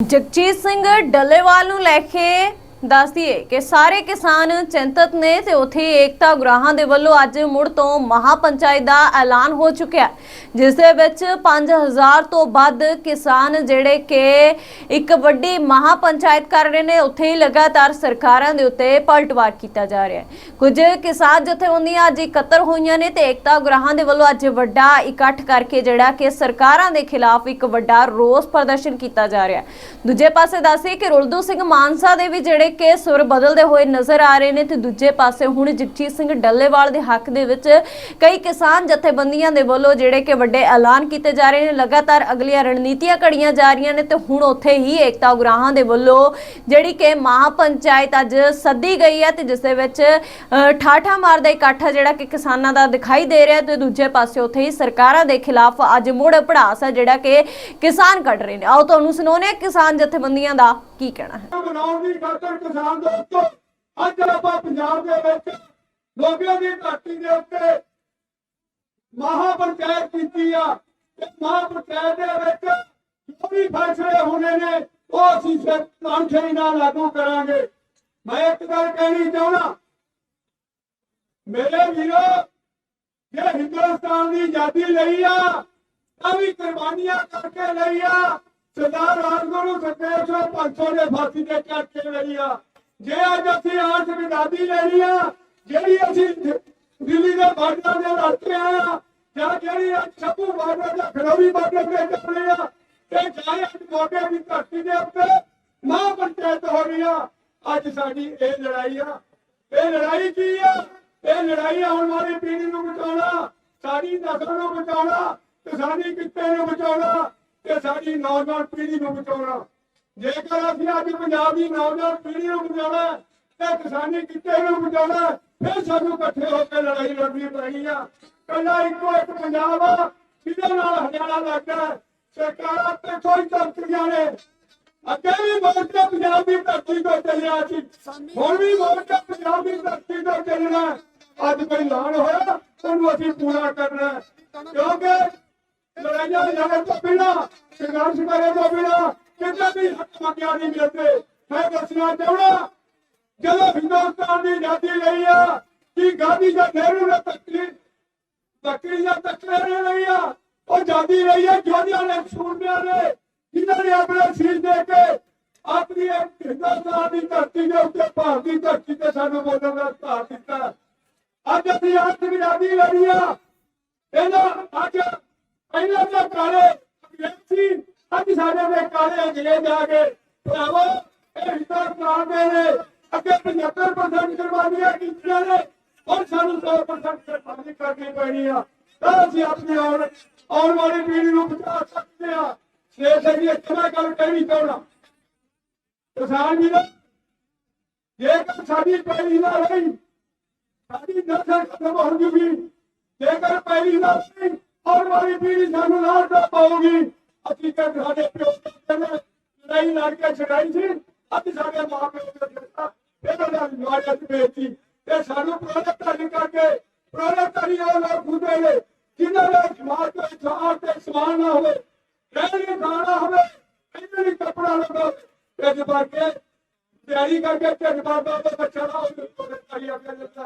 ਜਗਜੀਤ ਸਿੰਘ ਡੱਲੇਵਾਲ ਨੂੰ ਲੈ ਕੇ ਦੱਸ ਦਈਏ ਕਿ ਸਾਰੇ ਕਿਸਾਨ ਚਿੰਤਤ ਨੇ ਤੇ ਉਥੇ ਏਕਤਾ ਗੁਰਾਹਾਂ ਦੇ ਵੱਲੋਂ ਅੱਜ ਮੁੜ ਤੋਂ ਮਹਾਪੰਚਾਇਤ ਦਾ ਐਲਾਨ ਹੋ ਚੁੱਕਿਆ ਜਿਸ ਦੇ ਵਿੱਚ 5000 ਤੋਂ ਵੱਧ ਕਿਸਾਨ ਜਿਹੜੇ ਕਿ ਇੱਕ ਵੱਡੀ ਮਹਾਪੰਚਾਇਤ ਕਰ ਰਹੇ ਨੇ, ਉੱਥੇ ਹੀ ਲਗਾਤਾਰ ਸਰਕਾਰਾਂ ਦੇ ਉੱਤੇ ਪਲਟਵਾਰ ਕੀਤਾ ਜਾ ਰਿਹਾ ਹੈ। ਕੁਝ ਕਿਸਾਨ ਜਥੇਬੰਦੀਆਂ ਅੱਜ ਇਕੱਤਰ ਹੋਈਆਂ ਨੇ ਤੇ ਏਕਤਾ ਗੁਰਾਹਾਂ ਦੇ ਵੱਲੋਂ ਅੱਜ ਵੱਡਾ ਇਕੱਠ ਕਰਕੇ ਜਿਹੜਾ ਕਿ ਸਰਕਾਰਾਂ ਦੇ ਖਿਲਾਫ ਇੱਕ ਵੱਡਾ ਰੋਸ ਪ੍ਰਦਰਸ਼ਨ ਕੀਤਾ ਜਾ ਰਿਹਾ ਹੈ। ਦੂਜੇ ਪਾਸੇ ਦੱਸੇ ਕਿ ਰੁਲਦੂ ਸਿੰਘ ਮਾਨਸਾ ਦੇ ਵੀ ਜਿਹੜੇ ਕੇ ਸੁਰ ਬਦਲਦੇ ਹੋਏ ਨਜ਼ਰ ਆ ਰਹੇ ਨੇ ਤੇ ਦੂਜੇ ਪਾਸੇ ਹੁਣ ਜਗਜੀਤ ਸਿੰਘ ਡੱਲੇਵਾਲ ਦੇ ਹੱਕ ਦੇ ਵਿੱਚ ਕਈ ਕਿਸਾਨ ਜਥੇਬੰਦੀਆਂ ਦੇ ਵੱਲੋਂ ਜਿਹੜੇ ਕਿ ਵੱਡੇ ਐਲਾਨ ਕੀਤੇ ਜਾ ਰਹੇ ਨੇ, ਲਗਾਤਾਰ ਅਗਲੀਆਂ ਰਣਨੀਤੀਆਂ ਘੜੀਆਂ ਜਾ ਰਹੀਆਂ ਨੇ ਤੇ ਹੁਣ ਉੱਥੇ ਹੀ ਏਕਤਾ ਉਗਰਾਹਾਂ ਦੇ ਵੱਲੋਂ ਜਿਹੜੀ ਕਿ ਮਹਾਪੰਚਾਇਤ ਅੱਜ ਸੱਦੀ ਗਈ ਹੈ ਤੇ ਜਿਸ ਦੇ ਵਿੱਚ ਠਾਠਾ ਮਾਰਦਾ ਇਕੱਠ ਆ ਜਿਹੜਾ ਕਿ ਕਿਸਾਨਾਂ ਦਾ ਦਿਖਾਈ ਦੇ ਰਿਹਾ ਤੇ ਦੂਜੇ ਪਾਸੇ ਉੱਥੇ ਹੀ ਸਰਕਾਰਾਂ ਦੇ ਖਿਲਾਫ ਅੱਜ ਮੁੜ ਪੜਾਸ ਹੈ ਜਿਹੜਾ ਕਿ ਕਿਸਾਨ ਕੱਢ ਰਹੇ ਨੇ। ਆਓ ਤੁਹਾਨੂੰ ਸੁਣਾਉਂਦੇ ਹਾਂ ਕਿਸਾਨ ਜਥੇਬੰਦੀਆਂ ਦਾ ਕੀ ਕਹਿਣਾ ਹੈ। ਬਣਾਉਣ ਦੀ ਖਾਤਰ ਕਿਸਾਨ ਦੋਸਤੋ ਅੱਜ ਆਪਾਂ ਪੰਜਾਬ ਦੇ ਵਿੱਚ ਲੋਕਾਂ ਦੀ ਧਰਤੀ ਦੇ ਉੱਤੇ ਮਹਾ ਪੰਚਾਇਤ ਕੀਤੀ ਆ। ਇਸ ਮਹਾ ਪੰਚਾਇਤ ਦੇ ਵਿੱਚ ਜੋ ਵੀ ਫੈਸਲੇ ਹੋਣੇ ਨੇ, ਉਹ ਅਸੀਂ ਸਿਰ ਨਾਲ ਲਾਗੂ ਕਰਾਂਗੇ। ਮੈਂ ਇੱਕ ਗੱਲ ਕਹਿਣੀ ਚਾਹੁੰਦਾ, ਮੇਰੇ ਵੀਰੋ, ਜੇ ਹਿੰਦੁਸਤਾਨ ਦੀ ਆਜ਼ਾਦੀ ਲਈ ਆ, ਤਾਂ ਵੀ ਕੁਰਬਾਨੀਆਂ ਕਰਕੇ ਲਈ ਆ। ਸਰਦਾਰ ਰਾਜਗੁਰੂ ਸੁਖਦੇਵ ਸਿੰਘ 500 ਦੇ ਫਾਂਸੀ ਤੇ ਚੜ੍ਹ ਕੇ ਜੇ ਅੱਜ ਅਸੀਂ ਆਸ ਆਜ਼ਾਦੀ ਲੈਣੀ ਆ, ਜਿਹੜੀ ਅਸੀਂ ਦਿੱਲੀ ਦੇ ਬਾਰਡਰ ਦੇ ਲੜ ਆ, ਜਾਂ ਜਿਹੜੀ ਅੱਜ ਛੱਪੂ ਬਾਰਡਰ ਜਾਂ ਖਰੋੜੀ ਬਾਰਡਰ ਤੇ ਚੱਲੇ ਆ, ਤੇ ਜਾਏ ਅੱਜ ਮੋਢੇ ਦੀ ਧਰਤੀ ਦੇ ਉੱਤੇ ਮਾਂ ਪੰਚਾਇਤ ਹੋ ਰਹੀ ਆ, ਅੱਜ ਸਾਡੀ ਇਹ ਲੜਾਈ ਆ। ਇਹ ਲੜਾਈ ਕੀ ਆ? ਇਹ ਲੜਾਈ ਆਉਣ ਵਾਲੀ ਪੀੜ੍ਹੀ ਨੂੰ ਬਚਾਉਣਾ, ਸਾਡੀ ਨਸਲ ਨੂੰ ਬਚਾਉਣਾ ਕਿਸਾਨੀ ਕਿੱਤੇ ਨੂੰ ਬਚਾਉਣਾ। ਤੇ ਸਾਡੀ ਨੌਜਵਾਨ ਪੀੜ੍ਹੀ ਨੂੰ ਬਚਾਉਣਾ। ਜੇਕਰ ਅਸੀਂ ਅੱਜ ਪੰਜਾਬ ਦੀ ਨੌਜਵਾਨ ਪੀੜ੍ਹੀ ਨੂੰ ਬਚਾਉਣਾ, ਤੇ ਕਿਸਾਨੀ ਕਿੱਤੇ ਨੂੰ ਬਚਾਉਣਾ, ਫਿਰ ਸਾਨੂੰ ਇਕੱਠੇ ਹੋ ਕੇ ਲੜਾਈ ਲੜਨੀ ਪੈਣੀ ਆ। ਕੱਲਾ ਇੱਕੋ ਇੱਕ ਪੰਜਾਬ ਆ, ਜਿਹਦੇ ਨਾਲ ਹਰਿਆਣਾ ਲੱਗਦਾ ਸਰਕਾਰਾਂ ਤੇ ਕੋਈ ਚਮਕੀਆਂ ਨੇ। ਅੱਗੇ ਵੀ ਮੋਰਚਾ ਪੰਜਾਬ ਦੀ ਧਰਤੀ ਤੋਂ ਚੱਲਿਆ ਸੀ। ਹੁਣ ਵੀ ਮੋਰਚਾ ਪੰਜਾਬ ਦੀ ਧਰਤੀ ਤੋਂ ਚੱਲਣਾ। ਅੱਜ ਕੋਈ ਐਲਾਨ ਹੋਇਆ, ਉਹਨੂੰ ਅਸੀਂ ਪੂਰਾ ਕਰਨਾ। ਕਿਉਂਕਿ ਲੜਾਈਆਂ ਲੜਨ ਤੋਂ ਬਿਨਾਂ ਸੰਘਰਸ਼ ਕਰਨ ਤੋਂ ਬਿਨਾਂ, ਕਿਤੇ ਵੀ ਹੱਕ ਮੰਗਿਆ ਨਹੀਂ ਮਿਲਦੇ ਮੈਂ ਦੱਸਣਾ ਚਾਹੁੰਦਾ, ਜਦੋਂ ਹਿੰਦੁਸਤਾਨ ਦੀ ਆਜ਼ਾਦੀ ਲਈ ਆ, ਕਿ ਗਾਂਧੀ ਜਾਂ ਨਹਿਰੂ ਨੇ ਤਕਲੀਫ ਬੱਕਰੀਆਂ ਤੱਕਰੇ ਲਈ ਆ? ਉਹ ਆਜ਼ਾਦੀ ਲਈ ਆ ਜੋਧਿਆਂ ਨੇ, ਸੂਰਮਿਆਂ ਨੇ, ਜਿਨ੍ਹਾਂ ਨੇ ਆਪਣੇ ਸੀਸ ਦੇ ਕੇ ਆਪਣੀ ਹਿੰਦੁਸਤਾਨ ਦੀ ਧਰਤੀ ਦੇ ਉੱਤੇ, ਭਾਰਤ ਦੀ ਧਰਤੀ ਤੇ ਸਾਨੂੰ ਬੋਲਣ ਦਾ ਅਧਿਕਾਰ ਦਿੱਤਾ। ਅੱਜ ਅਸੀਂ ਆਪ ਆਜ਼ਾਦੀ ਲੜੀ ਆ। ਇਹਨਾਂ ਅੱਜ ਪਹਿਲਾਂ ਤਾਂ ਕਾਲੇ ਸੀ, ਅੱਜ ਸਾਡੇ ਦੇ ਕਾਲੇ ਅੰਗਰੇਜ਼ ਆ ਗਏ ਭਰਾਵੋ, ਇਹ ਹਿੰਦੁਸਤਾਨ ਦੇ ਨੇ। ਅੱਗੇ 75% ਕੁਰਬਾਨੀਆਂ ਕੀਤੀਆਂ ਨੇ, ਹੁਣ ਸਾਨੂੰ 100% ਕੁਰਬਾਨੀ ਕਰਨੀ ਪੈਣੀ ਆ। ਤਾਂ ਅਸੀਂ ਆਪਣੀ ਆਉਣ ਆਉਣ ਵਾਲੀ ਪੀੜ੍ਹੀ ਨੂੰ ਬਚਾ ਸਕਦੇ ਆ। ਸੇਖ ਜੀ ਇੱਕ ਮੈਂ ਗੱਲ ਕਹਿਣੀ ਚਾਹੁੰਦਾ। ਕਿਸਾਨ ਜੀ ਜੇਕਰ ਸਾਡੀ ਪੈਲੀ ਨਾ ਰਹੀ, ਸਾਡੀ ਨਸਲ ਖਤਮ ਹੋ ਜੂਗੀ, ਜੇਕਰ ਪਹਿਲੀ ਨਸਲ ਆਉਣ ਵਾਲੀ ਪੀੜ੍ਹੀ ਸਾਨੂੰ ਨਾਲ ਪਾਉਗੀ। ਅਸੀਂ ਸਾਡੇ ਪਿਓ ਦੇ ਨੇ ਲੜਾਈ ਲੜ ਕੇ ਛਡਾਈ ਸੀ। ਅੱਜ ਸਾਡੇ ਮਾਂ ਦੇ ਦਿੱਤਾ। ਇਹਨਾਂ ਦਾ ਨਿਵਾਜਾ ਬੇਤੀ ਤੇ ਸਾਨੂੰ ਪ੍ਰੋਜੈਕਟ ਕਰਕੇ ਪ੍ਰੋਜੈਕਟ ਨਹੀਂ ਉਹ ਲੋਕ ਹੁੰਦੇ ਨੇ, ਜਿਨ੍ਹਾਂ ਦਾ ਸਮਾਜ ਤੋਂ ਇਨਸਾਨ ਤੇ ਸਮਾਨ ਨਾ ਹੋਵੇ, ਰਹਿਣ ਖਾਣਾ ਹੋਵੇ, ਇਹਨਾਂ ਲਈ ਕੱਪੜਾ ਲਗਾਓ ਢਿੱਡ ਭਰ ਕੇ ਤਿਆਰੀ ਕਰਕੇ ਢਿੱਡ ਬਾਬਾ ਬੱਚਾ ਨਾ ਉਹ ਕਰੀ ਅੱਗੇ ਦਿੱਤਾ